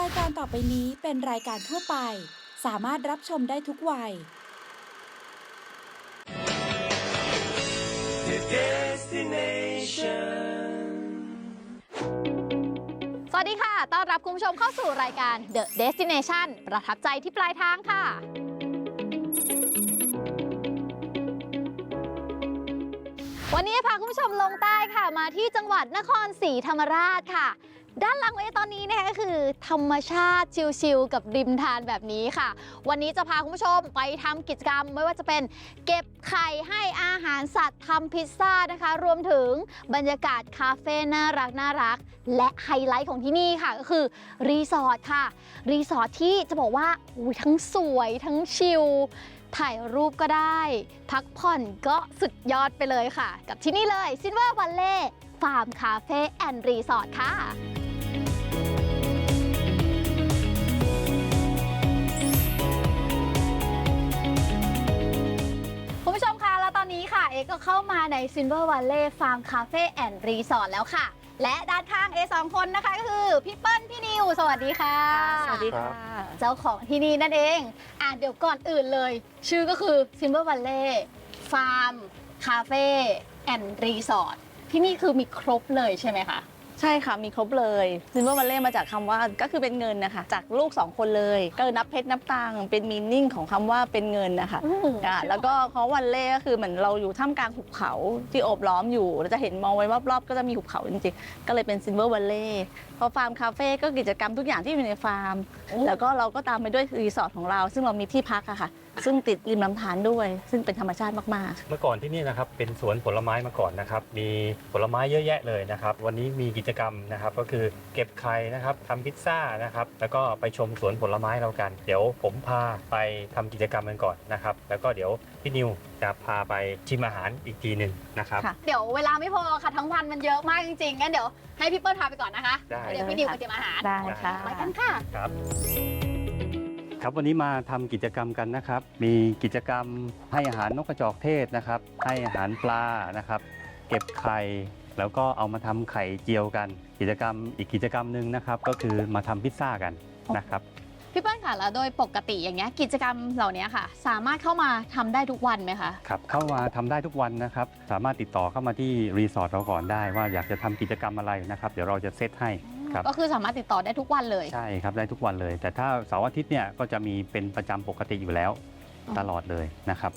รายการต่อไปนี้เป็นรายการทั่วไป สามารถรับชมได้ทุกวัยสวัสดีค่ะ ต้อนรับคุณผู้ชมเข้าสู่รายการ The Destination ประทับใจที่ปลายทางค่ะ วันนี้พาคุณผู้ชมลงใต้ค่ะ มาที่จังหวัดนครศรีธรรมราชค่ะ ด้านหลังเวตอนนี้นี่ยก็คือ ธรรมชาติชิลๆกับริมทานแบบนี้ค่ะ วันนี้จะพาคุณผู้ชมไปทำกิจกรรม ไม่ว่าจะเป็นเก็บไข่ให้อาหารสัตว์ทำพิซซ่านะคะ รวมถึงบรรยากาศคาเฟ่น่ารักน่ารัก และไฮไลท์ของที่นี่ค่ะ ก็คือรีสอร์ทค่ะ รีสอร์ทที่จะบอกว่าอุ๊ยทั้งสวยทั้งชิลถ่ายรูปก็ได้ พักผ่อนก็สุดยอดไปเลยค่ะ กับที่นี่เลย Silver Valley Farm Cafe and Resort ค่ะคุณ อนนี้ค่ะเอก็เข้ามาใน Silver Valley Farm Cafe and Resort แล้วค่ะ และด้านข้างเอสองคนนะคะก็คือพี่เปิ้ลพี่นิว สวัสดีค่ะ สวัสดีค่ะ เจ้าของที่นี่นั่นเอง อะเดี๋ยวก่อนอื่นเลย ชื่อก็คือ Silver Valley Farm Cafe and Resort ที่นี่คือมีครบเลยใช่ไหมคะ ใช่ค่ะมีครบเลยซิมเบอร์วันเล่มาจากคำว่าก็คือเป็นเงินนะคะ จากลูกสองคนเลย ก็คือนับเพชรนับตังค์เป็นมีนิ่งของคำว่าเป็นเงินนะคะอืมอะแล้วก็เขาวันเล่ก็คือเหมือนเราอยู่ท่ามกลางหุบเขาที่โอบล้อมอยู่เราจะเห็นมองไว้รอบๆก็จะมีหุบเขาจริงๆ ก็เลยเป็นซิลเวอร์วันเล่พอฟาร์มคาเฟ่ก็กิจกรรมทุกอย่างที่อยู่ในฟาร์ม แล้วก็เราก็ตามไปด้วยรีสอร์ทของเรา ซึ่งเรามีที่พักอะค่ะ ซึ่งติดริมลำธารด้วย ซึ่งเป็นธรรมชาติมากๆเมื่อก่อนที่นี่นะครับเป็นสวนผลไม้มาก่อนนะครับมีผลไม้เยอะแยะเลยนะครับ วันนี้มีกิจกรรมนะครับก็คือเก็บไข่นะครับทำพิซซ่านะครับแล้วก็ไปชมสวนผลไม้เรากัน เดี๋ยวผมพาไปทำกิจกรรมกันก่อนนะครับ แล้วก็เดี๋ยวพี่นิวจะพาไปชิมอาหารอีกทีหนึ่งนะครับ ค่ะ เดี๋ยวเวลาไม่พอค่ะทั้งวันมันเยอะมากจริงๆ งั้นเดี๋ยวให้พี่เปิ้ลพาไปก่อนนะคะ ได้ เดี๋ยวพี่นิวไปเตรียมอาหารได้ค่ะ ไปกันค่ะ ครับ ครับวันนี้มาทำกิจกรรมกันนะครับ มีกิจกรรมให้อาหารนกกระจอกเทศนะครับ ให้อาหารปลานะครับ เก็บไข่ แล้วก็เอามาทำไข่เจียวกัน กิจกรรมอีกกิจกรรมหนึ่งนะครับ ก็คือมาทำพิซซ่ากันนะครับพี่เปิ้ลค่ะแล้วโดยปกติอย่างเงี้ยกิจกรรมเหล่านี้ค่ะ สามารถเข้ามาทำได้ทุกวันไหมคะครับเข้ามาทำได้ทุกวันนะครับ สามารถติดต่อเข้ามาที่รีสอร์ทเราก่อนได้ว่าอยากจะทำกิจกรรมอะไรนะครับ เดี๋ยวเราจะเซตให้ ครับ ก็คือสามารถติดต่อได้ทุกวันเลย ใช่ครับได้ทุกวันเลย แต่ถ้าเสาร์อาทิตย์เนี่ยก็จะมีเป็นประจำปกติอยู่แล้วอ๋อ ตลอดเลยนะครับ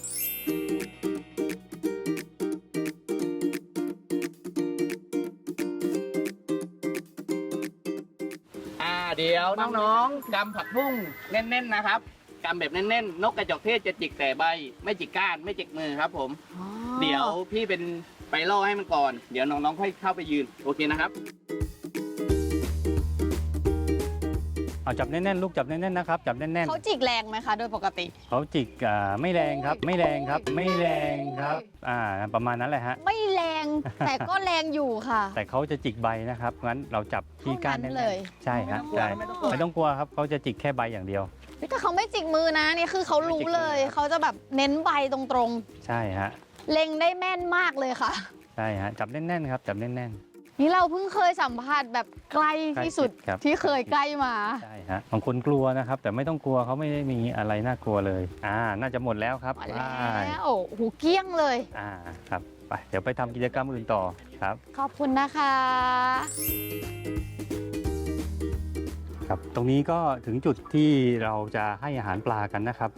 อ่าเดี๋ยวน้องๆกำผักบุ้งแน่นๆนะครับกำแบบแน่นๆ นกกระจอกเทศจะจิกแต่ใบ ไม่จิกก้านไม่จิกมือครับผม เดี๋ยวพี่เป็นไปล่อให้มันก่อน เดี๋ยวน้องๆค่อยเข้าไปยืน โอเคนะครับ เอาจับแน่นๆลูกจับแน่นๆนะครับจับแน่นเขาจิกแรงไหมคะ โดยปกติ ๆเขาจิกอ่าไม่แรงครับ ไม่แรงครับ ไม่แรงครับอ่าประมาณนั้นแหละฮะไม่แรง แต่ก็แรงอยู่ค่ะ แต่เขาจะจิกใบนะครับงั้นเราจับที่ก้านเท่านั้แน่นเลยๆใช่ฮะไม่ใช่ต้องกลัว ไม่ต้องกลัวครับเขาจะจิกแค่ใบอย่างเดียวแต่เขาไม่จิกมือนะนี่คือเขารู้เลย ไม่จิกมือครับเขาจะแบบเน้นใบตรงใช่ฮะๆ เล็งได้แม่นมากเลยค่ะ ใช่ฮะจับแน่นๆครับจับแน่น นี่เราเพิ่งเคยสัมผัสแบบใกล้ที่สุดใกล้ชิดครับ ที่เคยใกล้มาๆใช่ฮะบางคนกลัวนะครับ แต่ไม่ต้องกลัวเขาไม่ได้มีอะไรน่ากลัวเลย อ่า น่าจะหมดแล้วครับมาไปแล้วโอ้โหเกลี้ยงเลย อ่าครับไปเดี๋ยวไปทำกิจกรรมอื่นต่อครับ ขอบคุณนะคะ ครับ ตรงนี้ก็ถึงจุดที่เราจะให้อาหารปลากันนะครับ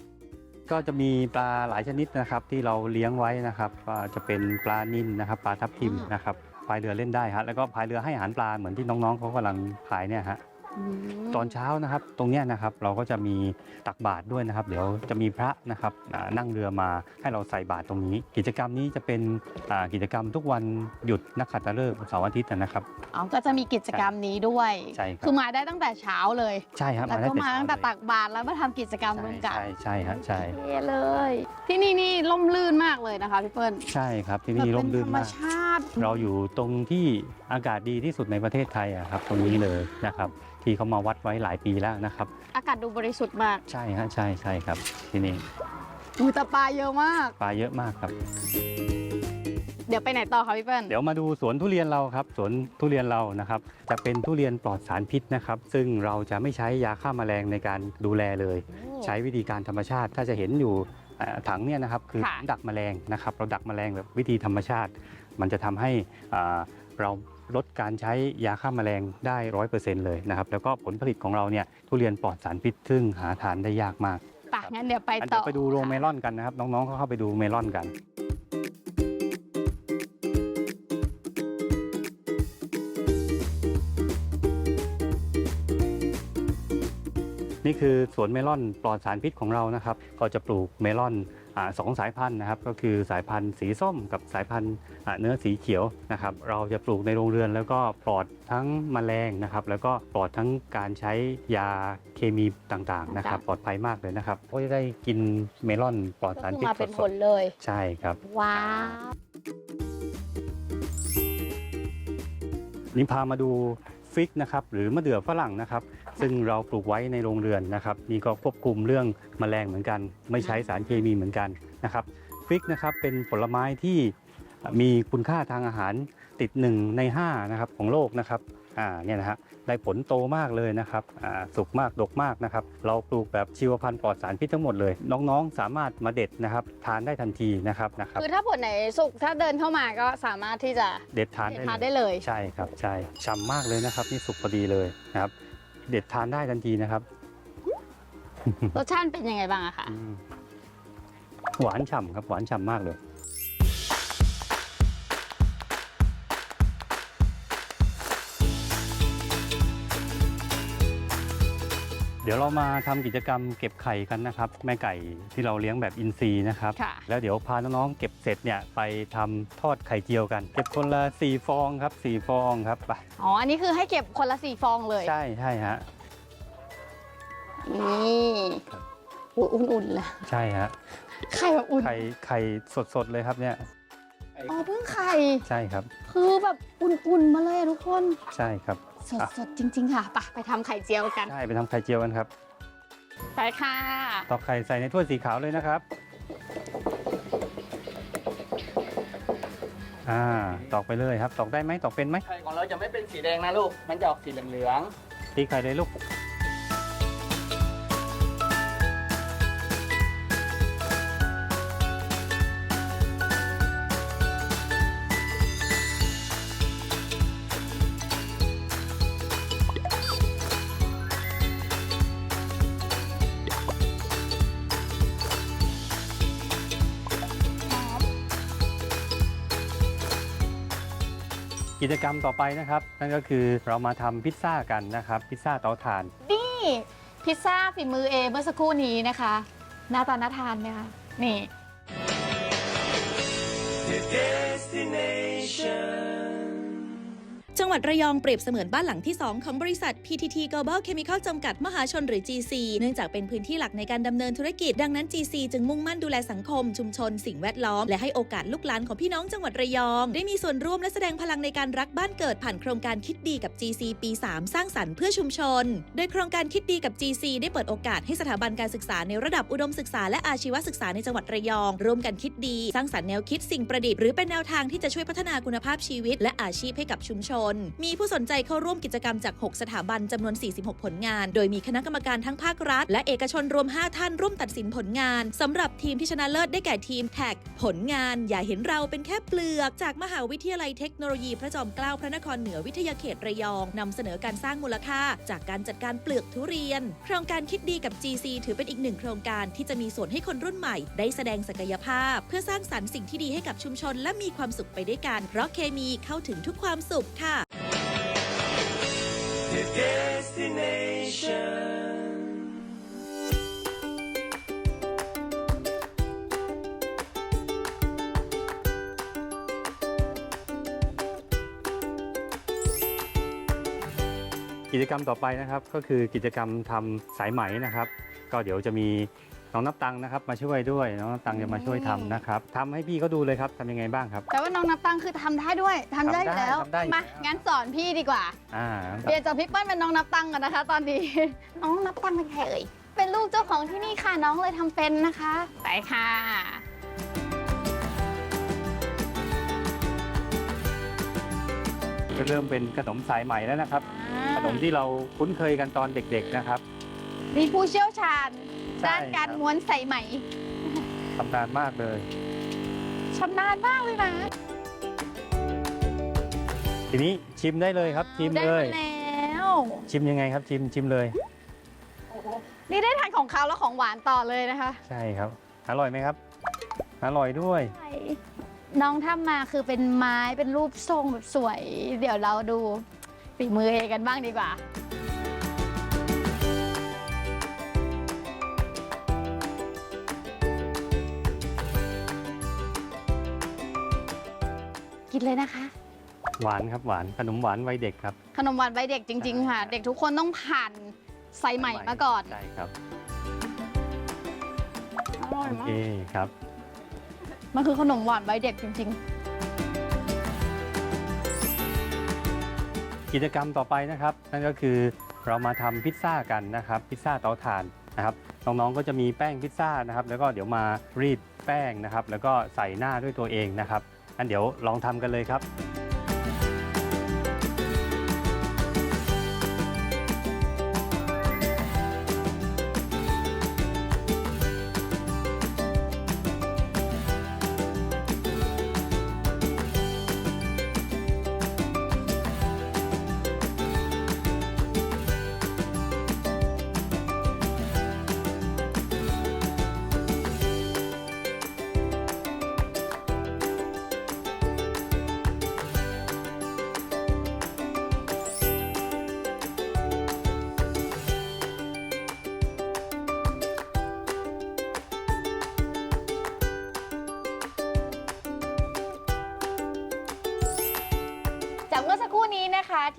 ก็จะมีปลาหลายชนิดนะครับที่เราเลี้ยงไว้นะครับก็จะเป็นปลานิ่นนะครับ ปลาทับทิมอืมนะครับ พายเรือเล่นได้ฮะแล้วก็พายเรือให้อาหารปลาเหมือนที่น้องๆเขากำลังพายเนี่ยฮะตอนเช้านะครับตรงเนี้ยนะครับเราก็จะมีตักบาตรด้วยนะครับ เดี๋ยวจะมีพระนะครับอ่านั่งเรือมาให้เราใส่บาตรตรงนี้ กิจกรรมนี้จะเป็นอ่ากิจกรรมทุกวันหยุดนักขัตฤกษ์เสาร์อาทิตย์นะครับ อ๋อก็จะมีกิจกรรมนี้ด้วย ใช่ครับคือมาได้ตั้งแต่เช้าเลย ใช่ครับแล้วก็มาตั้งแต่เช้ตักบาตรแล้วมาทำกิจกรรมเลร่วยมใช่กันใช่ใช่ฮะใช่เท่เลย ที่นี่นี่ล่มลื่นมากเลยนะคะพี่เปิ้ลใช่ครับที่นี่ร่มรื่นแบบเป็ธรรมมาก ชา ติ เราอยู่ตรงที่อากาศดีที่สุดในประเทศไทยอะครับ ตรงนี้เลยนะครับ ที่เขามาวัดไว้หลายปีแล้วนะครับ อากาศดูบริสุทธิ์มากใช่ฮะใช่ใช่ครับ ที่นี่อูแต่ปลาเยอะมาก ปลาเยอะมากครับ เดี๋ยวไปไหนต่อคะพี่เปิ้ล เดี๋ยวมาดูสวนทุเรียนเราครับสวนทุเรียนเรานะครับ จะเป็นทุเรียนปลอดสารพิษนะครับ ซึ่งเราจะไม่ใช้ยาฆ่าแมลงในการดูแลเลย ใช้วิธีการธรรมชาติ ถ้าจะเห็นอยู่เอ่อถังเนี่ยนะครับคือค่ะดักแมลงนะครับ เราดักแมลงแบบวิธีธรรมชาติ มันจะทำให้อ่าเราลดการใช้ยาฆ่าแมลงได้ร้อยเปอร์เซ็นต์เลยนะครับ แล้วก็ผลผลิตของเราเนี่ยทุเรียนปลอดสารพิษซึ่งหาทานได้ยากมากปะงั้นเดี๋ยวไปอันต่เดี๋อยวไปดูโรงเมค่ะลอนกันนะครับ น้องๆเขาเข้าไปดูเมลอนกันนี่คือสวนเมลอนปลอดสารพิษของเรานะครับ ก็จะปลูกเมลอนอา สองสายพันธุ์นะครับก็คือสายพันธุ์สีส้มกับสายพันธุ์อ่าเนื้อสีเขียวนะครับเราจะปลูกในโรงเรือนแล้วก็ปลอดทั้งแมลงนะครับแล้วก็ปลอดทั้งการใช้ยาเคมีต่างๆนะครับปลอดภัยมากเลยนะครับก็จะได้กินเมลอนปลอดก็สารคือพิษมาเป็นสผดลเลยๆใช่ครับว้าวนี่พามาดู ฟิกนะครับหรือมะเดื่อฝรั่งนะครับ ซึ่งเราปลูกไว้ในโรงเรือนนะครับนี่ก็ควบคุมเรื่องแมลงเหมือนกัน ไม่ใช้สารเคมีเหมือนกันนะครับฟิกนะครับเป็นผลไม้ที่มีคุณค่าทางอาหาร ติดหนึ่งใน 5 นะครับของโลกนะครับอ่าเนี่ยนะฮะได้ผลโตมากเลยนะครับอ่าสุกมากดกมากนะครับ เราปลูกแบบชีวพันธุ์ปลอดสารพิษทั้งหมดเลย น้องๆ สามารถมาเด็ดนะครับทานได้ทันทีนะครับนะครับ คือถ้าผลไหนสุกถ้าเดินเข้ามาก็สามารถที่จะเด็ดทานเด็ดได้ทานเลได้ยเลยใช่ครับใช่ฉ่ำมากเลยนะครับ นี่สุกพอดีเลยนะครับ เด็ดทานได้ทันทีนะครับรสชาติเป็นยังไงบ้างอะคะอืมหวานฉ่ำครับหวานฉ่ำมากเลย เดี๋ยวเรามาทำกิจกรรมเก็บไข่กันนะครับ แม่ไก่ที่เราเลี้ยงแบบอินทรีย์นะครับ ค่ะ แล้วเดี๋ยวพาน้องๆเก็บเสร็จเนี่ยไปทำทอดไข่เจียวกัน เก็บคนละ4ฟองครับ4ฟองครับไปอ๋อ อันนี้คือให้เก็บคนละสี่ฟองเลย ใช่ใช่ฮะนี่ครับอุ๊ยอุ่นๆเลยใช่ฮะไข่แบบอุ่น ไข่ไข่สดๆเลยครับเนี่ยอ๋อเพิ่งไข่ ใช่ครับ คือแบบอุ่นๆมาเลยอะทุกคน ใช่ครับ สดๆจริง ๆ ค่ะไปไปทำไข่เจียวกันใช่ไปทำไข่เจียวกันครับ ไปค่ะ ตอกไข่ใส่ในถ้วยสีขาวเลยนะครับ อ่า ตอกไปเลยครับ ตอกได้ไหมตอกเป็นไหมไข่ของเราจะไม่เป็นสีแดงนะลูก มันจะออกสีเหลืองตีไข่เลยลูก กิจกรรมต่อไปนะครับ นั่นก็คือเรามาทำพิซซ่ากันนะครับ พิซซ่าเตาถ่าน นี่พิซซ่าฝีมือเอเมื่อสักครู่นี้นะคะหน้าตาน่าทานไหมคะนี่ จังหวัดระยองเปรียบเสมือนบ้านหลังที่ 2 ของบริษัท PTT Global Chemical จำกัดมหาชนหรือ GC เนื่องจากเป็นพื้นที่หลักในการดำเนินธุรกิจ ดังนั้น GC จึงมุ่งมั่นดูแลสังคม ชุมชน สิ่งแวดล้อม และให้โอกาสลูกหลานของพี่น้องจังหวัดระยอง ได้มีส่วนร่วมและแสดงพลังในการรักบ้านเกิดผ่านโครงการคิดดีกับ GC ปี 3 สร้างสรรค์เพื่อชุมชน โดยโครงการคิดดีกับ GC ได้เปิดโอกาสให้สถาบันการศึกษาในระดับอุดมศึกษาและอาชีวศึกษาในจังหวัดระยอง ร่วมกันคิดดี สร้างสรรค์แนวคิดสิ่งประดิษฐ์หรือเป็นแนวทางที่จะช่วยพัฒนาคุณภาพชีวิต และอาชีพให้กับชุมชนมีผู้สนใจเข้าร่วมกิจกรรมจาก 6 สถาบันจำนวน 46 ผลงาน โดยมีคณะกรรมการทั้งภาครัฐ และเอกชนรวม 5 ท่านร่วมตัดสินผลงานสำหรับทีมที่ชนะเลิศได้แก่ทีมแท็กผลงาน อย่าเห็นเราเป็นแค่เปลือก จากมหาวิทยาลัยเทคโนโลยีพระจอมเกล้าพระนครเหนือวิทยาเขตระยองนำเสนอการสร้างมูลค่า จากการจัดการเปลือกทุเรียน โครงการคิดดีกับ GC ถือเป็นอีกหนึ่งโครงการที่จะมีส่วนให้คนรุ่นใหม่ ได้แสดงศักยภาพ เพื่อสร้างสรรค์สิ่งที่ดีให้กับชุมชนและมีความสุขไปด้วยกัน เพราะเคมีเข้าถึงทุกความสุขค่ะกิจกรรมต่อไปนะครับก็คือกิจกรรมทำสายไหมนะครับ ก็เดี๋ยวจะมี น้องนับตังนะครับมาช่วยด้วย น้องนับตังจะมาช่วยทำนะครับทำให้พี่เขาดูเลยครับทำยังไงบ้างครับ แต่ว่าน้องนับตังคือทำได้ด้วยทำได้อยู่แล้ว ทำได้ทำได้อยู่มา แล้ว งั้นสอนพี่ดีกว่า อ่าเปลี่ยนจากพี่เปิ้ลเป็นน้องนับตังกันนะคะ ตอนนี้ น้องนับตังเป็นใครเอ่ย เป็นลูกเจ้าของที่นี่ค่ะน้องเลยทำเป็นนะคะ ไปค่ะ ก็เริ่มเป็นขนมสายใหม่แล้วนะครับ ขนมที่เราคุ้นเคยกันตอนเด็กๆนะครับ มีผู้เชี่ยวชาญใช่ ด้านการครับม้วนใส่ไหมทำนานมากเลย ชำนาญมากเลยนะทีนี้ชิมได้เลยครับชิมได้เลยมาแล้ว ชิมยังไงครับชิมชิมเลย นี่ได้ทานของเขาแล้วของหวานต่อเลยนะคะใช่ครับ อร่อยไหมครับ อร่อยด้วยน้องทำมาคือเป็นไม้เป็นรูปทรงแบบสวย เดี๋ยวเราดูฝีมือเอกันบ้างดีกว่า กินเลยนะคะ หวานครับหวานขนมหวานวัยเด็กครับ ขนมหวานใบเด็กจริง ๆ ค่ะ เด็กทุกคนต้องผ่านใส่ใหม่มาก่อนใช่ครับอร่อยโอมาเคกครับ มันคือขนมหวานใบเด็กจริง กิจกรรมต่อไปนะครับ นั่นก็คือเรามาทำพิซซ่ากันนะครับ พิซซ่าเตาถ่านนะครับน้องๆก็จะมีแป้งพิซซ่านะครับ แล้วก็เดี๋ยวมารีดแป้งนะครับ แล้วก็ใส่หน้าด้วยตัวเองนะครับ งั้นเดี๋ยวลองทำกันเลยครับ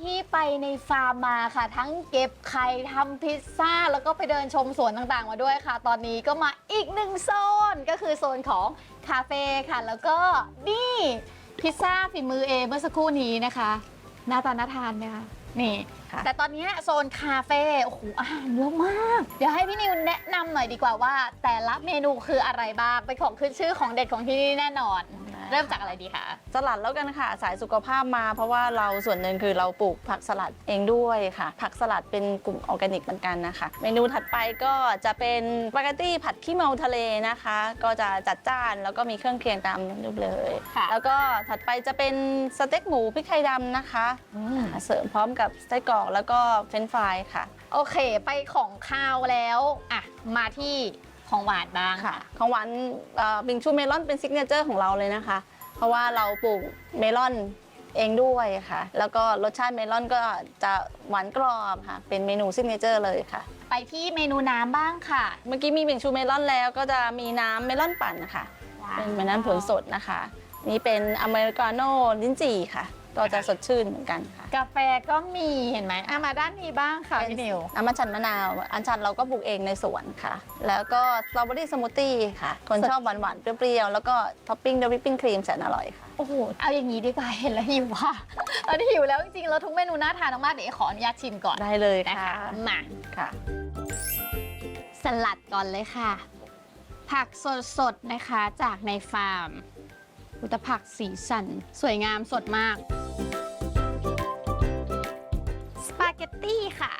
ที่ไปในฟาร์มมาค่ะ ทั้งเก็บไข่ทำพิซซ่า แล้วก็ไปเดินชมสวนต่างๆ มาด้วยค่ะ ตอนนี้ก็มาอีกหนึ่งโซน ก็คือโซนของคาเฟ่ค่ะ แล้วก็นี่พิซซ่าฝีมือเอเมื่อสักครู่นี้นะคะหน้าตาน่าทานไหมคะนี่ค่ะแต่ตอนนี้โซนคาเฟ่โอ้โหอาหารเยอะมาก เดี๋ยวให้พี่นิวแนะนำหน่อยดีกว่าว่า แต่ละเมนูคืออะไรบ้างเป็นของขึ้นชื่อของเด็ดของที่นี่แน่นอน เริ่มจากอะไรดีคะ สลัดแล้วกันค่ะ สายสุขภาพมา เพราะว่าเราส่วนหนึ่งคือเราปลูกผักสลัดเองด้วยค่ะ ผักสลัดเป็นกลุ่มออร์แกนิกเหมือนกันนะคะ เมนูถัดไปก็จะเป็นสปาเกตตี้ผัดขี้เมาทะเลนะคะ ก็จะจัดจ้านแล้วก็มีเครื่องเคียงตามรูปเลย ค่ะ แล้วก็ถัดไปจะเป็นสเต็กหมูพริกไทยดำนะคะ อ่าเสริมพร้อมกับไส้กรอกแล้วก็เฟรนช์ฟรายค่ะ โอเค ไปของข้าวแล้ว อะ มาที่ ของหวานบ้างค่ะ ของหวานเอ่อบิงชูเมลอนเป็นซิกเนเจอร์ของเราเลยนะคะ เพราะว่าเราปลูกเมลอนเองด้วยค่ะ แล้วก็รสชาติเมลอนก็จะหวานกรอบค่ะ เป็นเมนูซิกเนเจอร์เลยค่ะ ไปที่เมนูน้ำบ้างค่ะ เมื่อกี้มีบิงชูเมลอนแล้วก็จะมีน้ำเมลอนปั่นนะคะเป็นเมลอนผลสดนะคะ นี่เป็นอเมริกาโน่ลิ้นจี่ค่ะ ก็จะสดชื่นเหมือนกันค่ะ กาแฟก็มีเห็นไหมอะมาด้านนี้บ้างค่ะพี่นิวน้ำมันชันมะนาว อันชันเราก็ปลูกเองในสวนค่ะ แล้วก็สตรอเบอรี่สมูทตี้ค่ะ คนชอบหวานๆ เปรี้ยวๆ แล้วก็ท็อปปิ้งด้วยวิปปิ้งครีมแสนอร่อยค่ะ โอ้โห เอาอย่างนี้ดีกว่าเห็นแล้วหิวว่ะตอนนี้หิวแล้วจริงๆแล้วทุกเมนูน่าทานมากๆเดี๋ยวขออนุญาตชิมก่อนได้เลยนะค่ะคะมาค่ะ สลัดก่อนเลยค่ะ ผักสดๆนะคะจากในฟาร์มอุยแตผักสีสัน สวยงามสดมาก เกตตี้ค่ะ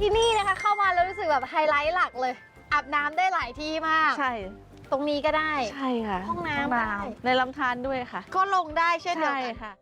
ที่นี่นะคะเข้ามาแล้วรู้สึกแบบไฮไลท์หลักเลย อาบน้ำได้หลายที่มาก ใช่ตรงนี้ก็ได้ ใช่ค่ะห้องน้ำได้ ในลำธารด้วยค่ะ ก็ลงได้เช่นเดียวใช่กัน ค่ะ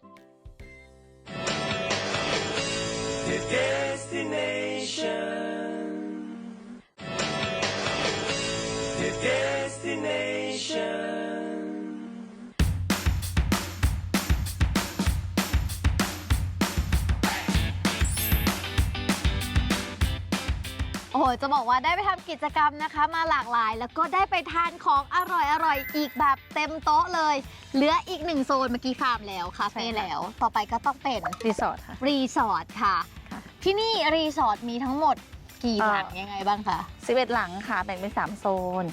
โอ้โห จะบอกว่าได้ไปทำกิจกรรมนะคะ มาหลากหลาย แล้วก็ได้ไปทานของอร่อยๆอีกแบบเต็มโต๊ะเลย เหลืออีกหนึ่งโซนเมื่อกี้ฟาร์มแล้วคาเฟ่ใช่ค่ะแล้ว ต่อไปก็ต้องเป็นรีสอร์ทค่ะ รีสอร์ทค่ะ ค่ะ ที่นี่รีสอร์ทมีทั้งหมดกี่หลังยังไงบ้างคะ 11 หลังค่ะแบ่งเป็น 3 โซน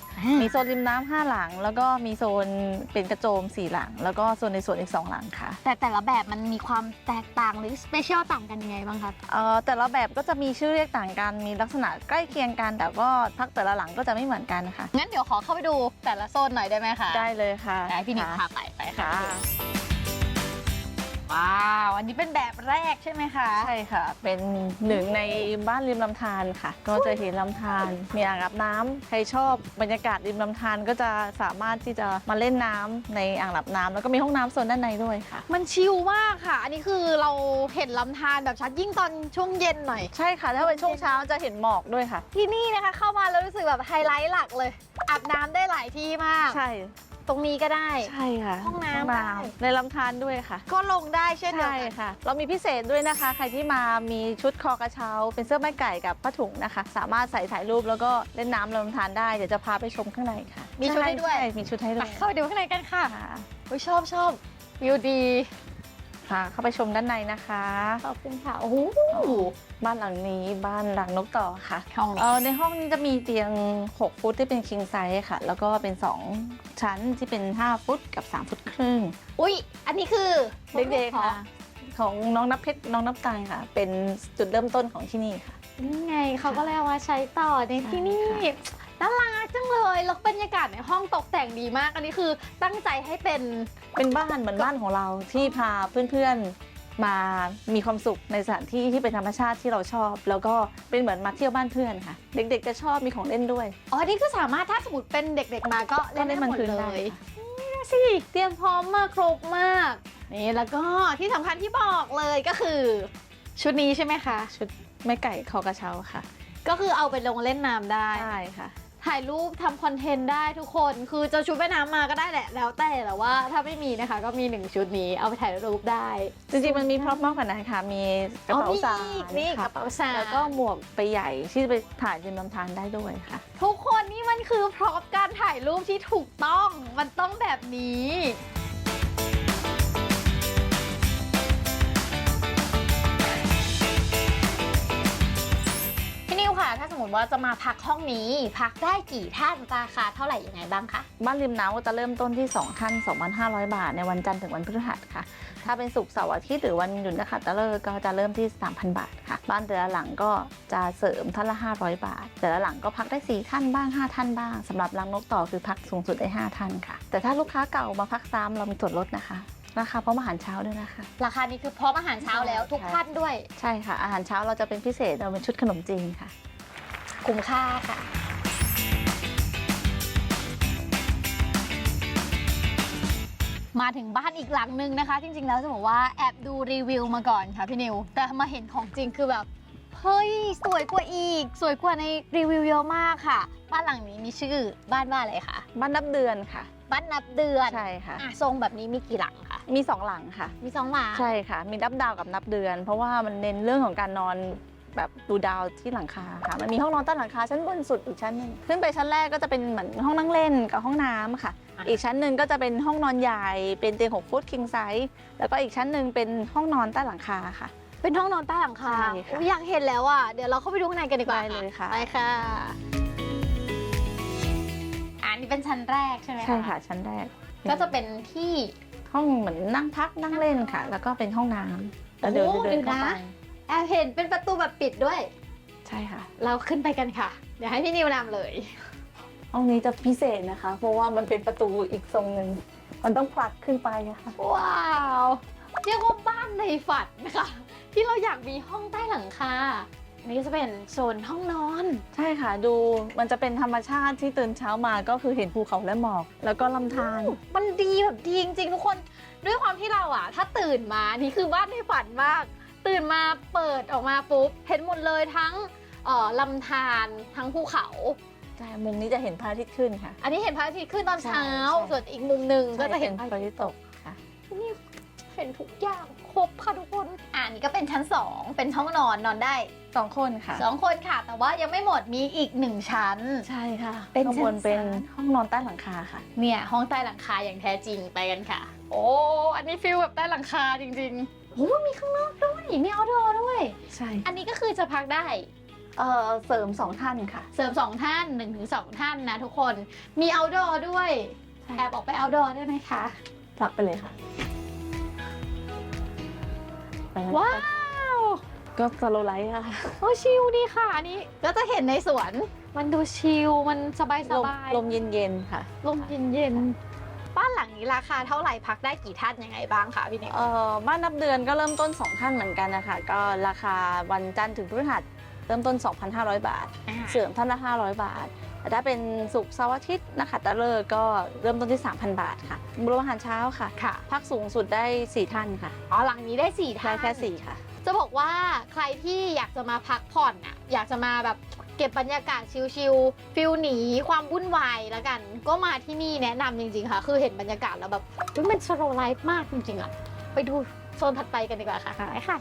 มีโซนริมน้ำ5หลัง แล้วก็มีโซนเป็นกระโจม 4 หลัง แล้วก็โซนในสวนอีก 2 หลังค่ะ แต่แต่ละแบบมันมีความแตกต่างหรือสเปเชียลต่างกันยังไงบ้างคะเอ่อแต่ละแบบก็จะมีชื่อเรียกต่างกัน มีลักษณะใกล้เคียงกัน แต่ก็พักแต่ละหลังก็จะไม่เหมือนกันค่ะ งั้นเดี๋ยวขอเข้าไปดูแต่ละโซนหน่อยได้ไหมคะ ได้เลยค่ะ ได้พี่หนิงค่ะพาไปไปค่ะค่ะ ว้าว อันนี้เป็นแบบแรกใช่ไหมคะ ใช่ค่ะ เป็นหนึ่งในบ้านริมลำธารค่ะ ก็จะเห็นลำธารมีอ่างอาบน้ำใครชอบบรรยากาศริมลำธารก็จะสามารถที่จะมาเล่นน้ำในอ่างอาบน้ำแล้วก็มีห้องน้ำโซนด้านในด้วยค่ะ มันชิลมากค่ะ อันนี้คือเราเห็นลำธารแบบชัดยิ่งตอนช่วงเย็นหน่อย ใช่ค่ะ ถ้าเป็นช่วงเช้าจะเห็นหมอกด้วยค่ะ ที่นี่นะคะเข้ามาแล้วรู้สึกแบบไฮไลท์หลักเลยอาบน้ำได้หลายที่มาก ใช่ ตรงนี้ก็ได้ ใช่ค่ะห้องน้ำได้ ในลำธารด้วยค่ะ ก็ลงได้เช่นเดียวใช่กันค่ะ เรามีพิเศษด้วยนะคะ ใครที่มามีชุดคอกระเช้า เป็นเสื้อไม้ไก่กับผ้าถุงนะคะ สามารถใส่ถ่ายรูปแล้วก็เล่นน้ำลำธารได้ เดี๋ยวจะพาไปชมข้างในค่ะมีชุดให้ด้วย ใช่มีชุดให้ด้ไปวยเข้าไปดูข้างในกันค่ะค่ะอุ๊ยชอบชอบวิวดี ค่ะเข้าไปชมด้านในนะคะ ขอบคุณค่ะโอ้โหบ้านหลังนี้บ้านหลังนกต่อค่ะห้องนี้เออในห้องนี้จะมีเตียง 6 ฟุตที่เป็น king size ค่ะ แล้วก็เป็น 2 ชั้นที่เป็น 5 ฟุตกับ 3 ฟุตครึ่ง อุ้ยอันนี้คือเด็กๆค่ะ ของน้องนับเพชรน้องนับตังค่ะ เป็นจุดเริ่มต้นของที่นี่ค่ะนี่ไงเขาก็เลยเอามาใช้ต่อในที่นี่ใช่ค่ะน่ารักจังเลยแล้วบรรยากาศในห้อง ตกแต่งดีมาก อันนี้คือตั้งใจให้เป็น เป็นบ้านเหมือนบ้านของเราที่พาเพื่อนๆมามีความสุขในสถานที่ที่เป็นธรรมชาติที่เราชอบ แล้วก็เป็นเหมือนมาเที่ยวบ้านเพื่อนค่ะ เด็กๆจะชอบมีของเล่นด้วย อ๋อ นี่คือสามารถถ้าสมมติเป็นเด็กๆมาก็เล่นได้หมดก็เล่นมันคืนเลได้ยค่ะนี่นะสิเตรียมพร้อมมากครบมากนี่แล้วก็ที่สำคัญที่บอกเลยก็คือ ชุดนี้ใช่ไหมคะ ชุดแม่ไก่คอกระเช้าค่ะ ก็คือเอาไปลงเล่นน้ำได้ใช่ค่ะ ถ่ายรูปทำคอนเทนต์ได้ทุกคน คือจะชุดว่ายน้ำมาก็ได้แหละ แล้วแต่แต่ว่าถ้าไม่มีนะคะ ก็มีหนึ่งชุดนี้เอาไปถ่ายรูปได้ จริงๆมันมีพร็อพมากกว่านั้นค่ะ มีกระเป๋าอ๋อมีสารอีกนี่ค่กระเป๋าสารแล้วก็หมวกไปใหญ่ที่ไปถ่ายริมลำธารได้ด้วยค่ะ ทุกคนนี่มันคือพร็อพการถ่ายรูปที่ถูกต้องมันต้องแบบนี้ ว่าจะมาพักห้องนี้ พักได้กี่ท่านราคาเท่าไหร่ยังไงบ้างคะ บ้านริมน้ำก็จะเริ่มต้นที่ 2 ท่าน 2,500 บาท ในวันจันทร์ถึงวันพฤหัสค่ะ ถ้าเป็นศุกร์เสาร์อาทิตย์หรือวันหยุดนักขัตฤกษ์ก็จะเริ่มที่ 3,000 บาทค่ะ บ้านแต่ละหลังก็จะเสริมท่านละ 500 บาท แต่ละหลังก็พักได้ 4 ท่านบ้าง 5 ท่านบ้างสำหรับรังนกต่อคือพักสูงสุดได้ 5 ท่านค่ะ แต่ถ้าลูกค้าเก่ามาพักซ้ำเรามีส่วนลดนะคะราคาพร้อมอาหารเช้าด้วยนะคะ ราคานี้คือพร้อมอาหารเช้าแล้วทุกท่านด้วย ใช่ค่ะ อาหารเช้าเราจะเป็นพิเศษเราเป็นชุดขนมจีนค่ะ คุ้มค่าค่ะมาถึงบ้านอีกหลังนึงนะคะ จริง ๆ แล้วจะบอกว่าแอบดูรีวิวมาก่อนค่ะพี่นิว แต่มาเห็นของจริงคือแบบ เฮ้ย สวยกว่าอีก สวยกว่าในรีวิวเยอะมากค่ะ บ้านหลังนี้มีชื่อบ้านว่าอะไรคะบ้านนับเดือนค่ะ บ้านนับเดือนใช่ค่ะอะทรงแบบนี้มีกี่หลังคะมีสองหลังค่ะ มีสองหลังใช่ค่ะ มีนับดาวกับนับเดือน เพราะว่ามันเน้นเรื่องของการนอน แบบดูดาวที่หลังคาค่ะ มันมีห้องนอนใต้หลังคาชั้นบนสุดอีกชั้นหนึ่งขึ้นไปชั้นแรกก็จะเป็นเหมือนห้องนั่งเล่นกับห้องน้ำค่ะ อีกชั้นหนึ่งก็จะเป็นห้องนอนใหญ่เป็นเตียง6ฟุตคิงไซส์แล้วก็อีกชั้นหนึ่งเป็นห้องนอนใต้หลังคาค่ะ เป็นห้องนอนใต้หลังคาใช่ค่ะ อุ๊ยอยากเห็นแล้วอะ เดี๋ยวเราเข้าไปดูข้างในกันดีกว่าได้เลยค่ะ ไปค่ะ อันนี้เป็นชั้นแรกใช่ไหมใช่ค่ะชั้นแรกก็จะเป็นที่ห้องเหมือนนั่งพักนั่งเล่นค่ะ แล้วก็เป็นห้องน้ำแล้วเดี๋ยวโอ้จะเดินเข้าเดี๋ยวไปนะ แอบเห็นเป็นประตูแบบปิดด้วย ใช่ค่ะ เราขึ้นไปกันค่ะ เดี๋ยวให้พี่นิวนำเลย ห้องนี้จะพิเศษนะคะ เพราะว่ามันเป็นประตูอีกทรงหนึ่งมันต้องผลักขึ้นไปอะค่ะ ว้าวเรียกว่าบ้านในฝันนะคะ ที่เราอยากมีห้องใต้หลังคาอันนี้ก็จะเป็นโซนห้องนอน ใช่ค่ะดูมันจะเป็นธรรมชาติที่ตื่นเช้ามาก็คือเห็นภูเขาและหมอก แล้วก็ลำธารมันดีแบบดีจริงๆทุกคน ด้วยความที่เราอะถ้าตื่นมานี่คือบ้านในฝันมาก ตื่นมาเปิดออกมาปุ๊บเห็นหมดเลยทั้งเอ่อลำธารทั้งภูเขา ใช่มุมนี้จะเห็นพระอาทิตย์ขึ้นค่ะ อันนี้เห็นพระอาทิตย์ขึ้นตอนเช้า ใช่ใช่ ส่วนอีกมุมหนึ่งก็จะเห็นพระอาทิตย์ตกค่ะ นี่เห็นทุกอย่างครบค่ะทุกคนอ่านี่ก็เป็นชั้น 2 เป็นห้องนอนนอนได้ สองคนค่ะ 2 คนค่ะ แต่ว่ายังไม่หมดมีอีกหนึ่งชั้น ใช่ค่ะเป็นข้างบนชั้นเป็นสาม ห้องนอนใต้หลังคาค่ะ เนี่ยห้องใต้หลังคาอย่างแท้จริงไปกันค่ะ โอ้อันนี้ฟิลแบบใต้หลังคาจริงๆ โอ้มีข้างนอกด้วยมีเอาดอด้วย ใช่ อันนี้ก็คือจะพักได้ เอ่อเสริมสองท่านค่ะ เสริมสองท่าน1นถึงสท่านนะทุกคน มี outdoor ด้วยใช่ แอบออกไป outdoor ได้ไหมคะผลักไปเลยค่ะไปแล้วว้าว ก็สโลไลท์ค่ะโอ้ชิลดีค่ะอันนี้ก็จะเห็นในสวน มันดูชิลมันสบายสลมบายลมเย็นๆค่ะ ลมเย็นๆ บ้านหลังนี้ราคาเท่าไหร่พักได้กี่ท่านยังไงบ้างคะพี่นิวเอ่อบ้านนับเดือนก็เริ่มต้น 2 ท่านเหมือนกันนะคะก็ราคาวันจันทร์ถึงพฤหัสเริ่มต้น 2,500 บาท เสริมท่านละ 500 บาทแต่ถ้าเป็นศุกร์เสาร์อาทิตย์นะคะตะเลิกก็เริ่มต้นที่ 3,000 บาทค่ะบริอาหารเช้าค่ะค่ะพักสูงสุดได้ 4 ท่านค่ะอ๋อหลังนี้ได้สี่ท่าได้นแค่4ค่ะ จะบอกว่าใครที่อยากจะมาพักผ่อนอะอยากจะมาแบบเก็บบรรยากาศชิลๆฟิลหนีความวุ่นวายแล้วกัน ก็มาที่นี่แนะนำจริงๆค่ะ คือเห็นบรรยากาศแล้วแบบเฮ้ยมันสโลไลฟ์มากจริงๆอะ ไปดูโซนถัดไปกันดีกว่าค่ะค่ะไปค่ะ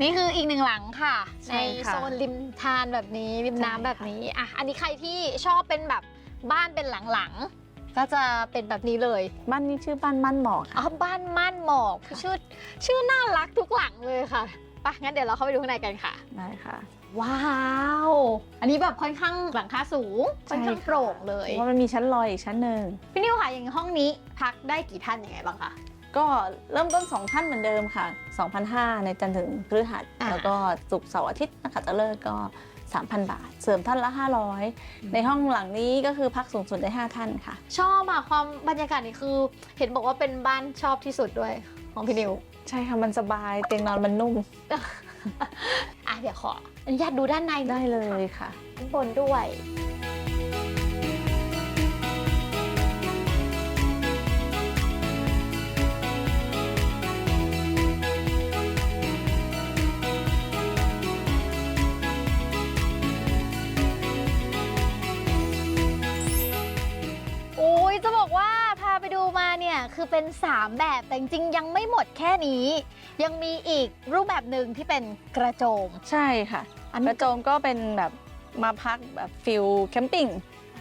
นี่คืออีกหนึ่งหลังค่ะใช่ในค่ะโซนริมทานแบบนี้ริมใช่น้ำแบบค่ะนี้อะอันนี้ใครที่ชอบเป็นแบบบ้านเป็นหลังๆ ก็จะเป็นแบบนี้เลย บ้านนี้ชื่อบ้านมั่นหมอกอ๋ค่ะอบ้านม่านหมอกชื่อชื่อน่ารักทุกหลังเลยค่ะไปะงั้นเดี๋ยวเราเข้าไปดูข้างในกันค่ะ ได้ค่ะ ว้าว อันนี้แบบค่อนข้างหลังคาสูงใช่ค่อนข้างค่ะโปร่งเลยเพราะว่ามันมีชั้นลอยอีกชั้นหนึ่งพี่นิวค่ะอย่างห้องนี้พักได้กี่ท่านยังไงบ้างคะก็เริ่มต้น 2 ท่านเหมือนเดิมค่ะ2,500ในจันทร์ถึงพฤหัสอ่าแล้วก็ศุกร์เสาร์อาทิตย์นะคะตะเลิกก็ 3,000 บาท เสริมท่านละ 500 ในห้องหลังนี้ก็คือพักสูงสุดได้ 5 ท่านค่ะ ชอบอะความบรรยากาศนี่คือ เห็นบอกว่าเป็นบ้านชอบที่สุดด้วยของพี่นิว ใช่ค่ะมันสบายเตียงนอนมันนุ่ม อะเดี๋ยวขออนุญาตดูด้านในได้เลยค่ะด้านบนด้วย คือเป็น 3 แบบแต่จริงๆยังไม่หมดแค่นี้ ยังมีอีกรูปแบบหนึ่งที่เป็นกระโจม ใช่ค่ะอันกนี้ระโจมก็เป็นแบบมาพักแบบฟิลแคมปิ้ง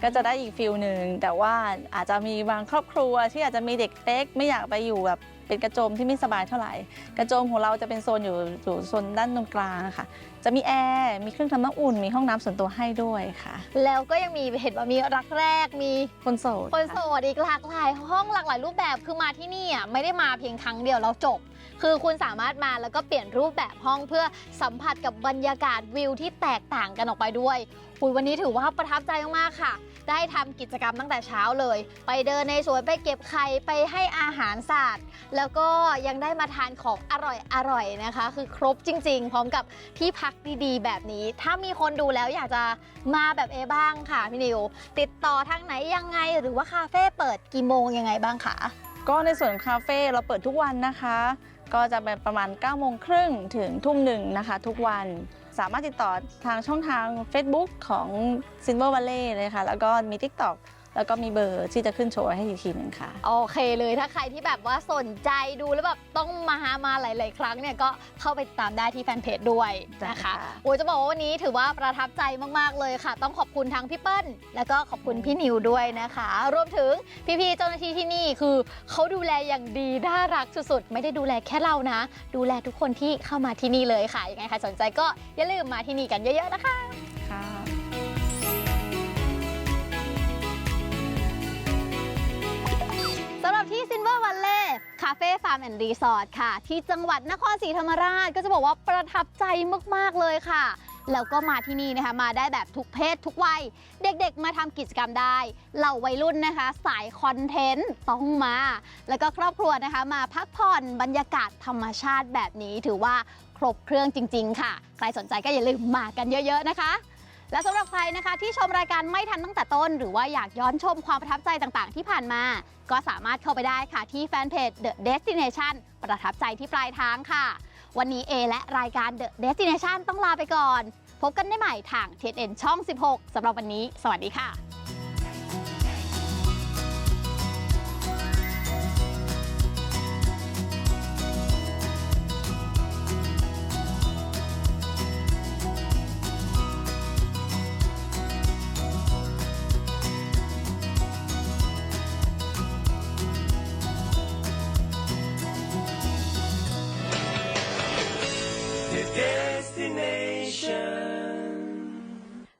ก็จะได้อีกฟิลหนึ่งแต่ว่าอาจจะมีบางครอบครัวที่อาจจะมีเด็กเล็กไม่อยากไปอยู่แบบ เป็นกระโจมที่ไม่สบายเท่าไหร่ กระโจมของเราจะเป็นโซนอยู่อยู่โซนด้านตรงกลางค่ะ จะมีแอร์มีเครื่องทำน้ำอุ่น มีห้องน้ำส่วนตัวให้ด้วยค่ะ แล้วก็ยังมีเห็นว่ามีรักแรกมีคนโสดคนโสค่ะดอีกหลากหลายห้องหลากหลายรูปแบบคือมาที่นี่อะไม่ได้มาเพียงครั้งเดียวแล้วจบ คือคุณสามารถมาแล้วก็เปลี่ยนรูปแบบห้องเพื่อสัมผัสกับบรรยากาศวิวที่แตกต่างกันออกไปด้วยอุยวันนี้ถือว่าประทับใจมากๆค่ะ ได้ทำกิจกรรมตั้งแต่เช้าเลย ไปเดินในสวนไปเก็บไข่ไปให้อาหารสัตว์แล้วก็ยังได้มาทานของอร่อยอร่อยๆนะคะ คือครบจริง ๆ พร้อมกับที่พักดีๆ แบบนี้ ถ้ามีคนดูแล้วอยากจะมาแบบเอบ้างค่ะพี่นิว ติดต่อทางไหนยังไงหรือว่าคาเฟ่เปิดกี่โมงยังไงบ้างคะก็ในส่วนคาเฟ่เราเปิดทุกวันนะคะ ก็จะเป็นประมาณ9ก้าโมงครึ่งถึงทุ่มหนึ่งนะคะ ทุกวัน สามารถติดต่อทางช่องทาง Facebook ของ Silver Valley เลยค่ะ แล้วก็มี TikTok แล้วก็มีเบอร์ที่จะขึ้นโชว์ไว้ให้อีกทีหนึ่งค่ะ โอเคเลยถ้าใครที่แบบว่าสนใจดูแล้วแบบต้องมาหามาหลาย ๆ ครั้งเนี่ยก็เข้าไปตามได้ที่แฟนเพจด้วยนะคะได้ค่ะ โอ้ยจะบอกว่าวันนี้ถือว่าประทับใจมาก ๆ เลยค่ะ ต้องขอบคุณทั้งพี่เปิ้ล แล้วก็ขอบคุณพี่นิวด้วยนะคะ รวมถึงพี่ ๆ เจ้าหน้าที่ที่นี่คือเขาดูแลอย่างดีน่ารักสุด ๆ ไม่ได้ดูแลแค่เรานะ ดูแลทุกคนที่เข้ามาที่นี่เลยค่ะยังไงใครสนใจก็อย่าลืมมาที่นี่กันเยอะ ๆ นะคะ สำหรับที่ Silver Valley Cafe Farm and Resort ค่ะ ที่จังหวัดนครศรีธรรมราชก็จะบอกว่าประทับใจมาก ๆ เลยค่ะ แล้วก็มาที่นี่นะคะ มาได้แบบทุกเพศทุกวัย เด็กๆ มาทำกิจกรรมได้ เหล่าวัยรุ่นนะคะ สายคอนเทนต์ต้องมา แล้วก็ครอบครัวนะคะ มาพักผ่อนบรรยากาศธรรมชาติแบบนี้ ถือว่าครบเครื่องจริง ๆ ค่ะ ใครสนใจก็อย่าลืมมากันเยอะ ๆ นะคะ และสำหรับใครนะคะที่ชมรายการไม่ทันตั้งแต่ต้น หรือว่าอยากย้อนชมความประทับใจต่างๆ ที่ผ่านมา ก็สามารถเข้าไปได้ค่ะที่แฟนเพจ The Destination ประทับใจที่ปลายทางค่ะ วันนี้เอและรายการ The Destination ต้องลาไปก่อน พบกันได้ใหม่ทาง TNN ช่อง 16สำหรับวันนี้ สวัสดีค่ะ